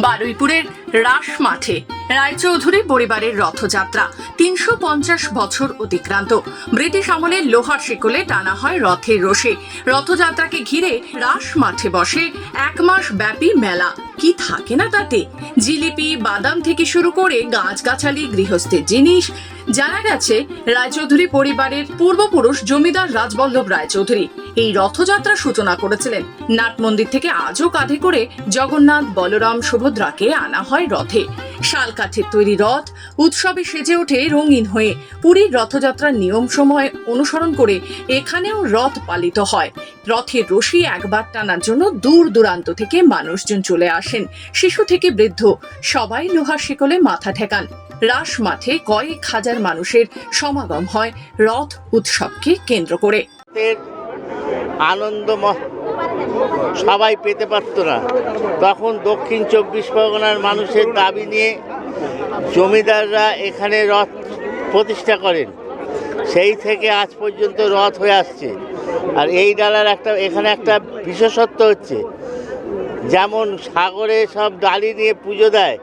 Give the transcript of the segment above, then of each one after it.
বারুইপুরের রাস মাঠে রায়চৌধুরী পরিবারের রথযাত্রা। তিনশো পঞ্চাশ বছর অতিক্রান্ত। ব্রিটিশ আমলে লোহার শিকলে টানা হয় রথের রোষে রথযাত্রাকে ঘিরে রাস মাঠে বসে এক মাস ব্যাপী মেলা। কি থাকে না তাতে? জিলিপি, বাদাম থেকে শুরু করে গাছগাছালি, গৃহস্থের জিনিস। জানা গেছে, রায়চৌধুরী পরিবারের পূর্বপুরুষ জমিদার রাজবল্লভ রায়চৌধুরী। এই রথযাত্রা সূচনা করেছিলেন। নাট মন্দির থেকে আজও কাঁধে করে জগন্নাথ, বলরাম, সুভদ্রাকে আনা হয় রথে। শাল কাঠের তৈরি রথ উৎসবে সেজে ওঠে রঙিন হয়ে। পুরীর রথযাত্রার নিয়ম সময় অনুসরণ করে এখানেও রথ পালিত হয়। রথের রশি একবার টানার জন্য দূর দূরান্ত থেকে মানুষজন চলে আসেন। শিশু থেকে বৃদ্ধ সবাই লোহার শিকলে মাথা ঠেকান। রাস মাঠে কয়েক হাজার মানুষের সমাগম হয় রথ উৎসবকে কেন্দ্র করে। আনন্দ সবাই পেতে পারত না। তখন দক্ষিণ চব্বিশ পরগনার মানুষের দাবি নিয়ে জমিদাররা এখানে রথ প্রতিষ্ঠা করেন। সেই থেকে আজ পর্যন্ত রথ হয়ে আসছে। আর এই ডালার একটা, এখানে একটা বিশেষত্ব হচ্ছে, যেমন সাগরে সব ডালি নিয়ে পুজো দেয়,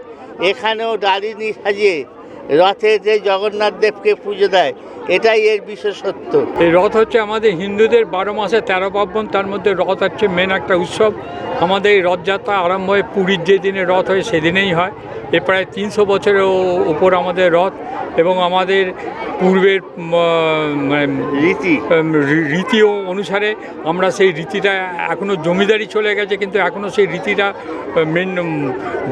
এখানেও ডালি নিয়ে সাজিয়ে রথে যে জগন্নাথ দেবকে পুজো দেয় এটাই এর বিশেষত্ব এই রথ হচ্ছে আমাদের হিন্দুদের বারো মাসে তেরো পার্বণ তার মধ্যে রথ হচ্ছে মেন একটা উৎসব। আমাদের এই রথযাত্রা আরম্ভ হয় পুরীর যে দিনে রথ হয় সেদিনেই হয়। এ প্রায় তিনশো বছরের ওপর আমাদের রথ এবং আমাদের পূর্বের মানে রীতি। রীতি অনুসারে আমরা সেই রীতিটা এখনও জমিদারি চলে গেছে কিন্তু এখনও সেই রীতিটা মেন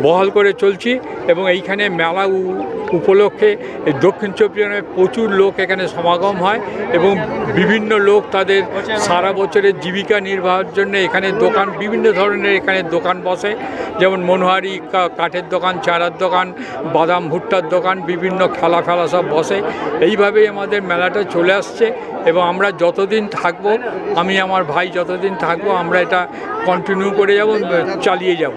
বহাল করে চলছি। এবং এইখানে মেলা উপলক্ষে দক্ষিণ চব্বিশ পরগনায় প্রচুর লোক এখানে সমাগম হয় এবং বিভিন্ন লোক তাদের সারা বছরের জীবিকা নির্বাহের জন্য এখানে দোকান, বিভিন্ন ধরনের এখানে দোকান বসে। যেমন মনোহারি কাঠের দোকান, চারার দোকান, বাদাম ভুট্টার দোকান, বিভিন্ন খেলা ফেলা সব বসে। এইভাবেই আমাদের মেলাটা চলে আসছে এবং আমরা যতদিন থাকব, আমি আমার ভাই যতদিন থাকব, আমরা এটা কন্টিনিউ করে যাব, চালিয়ে যাব।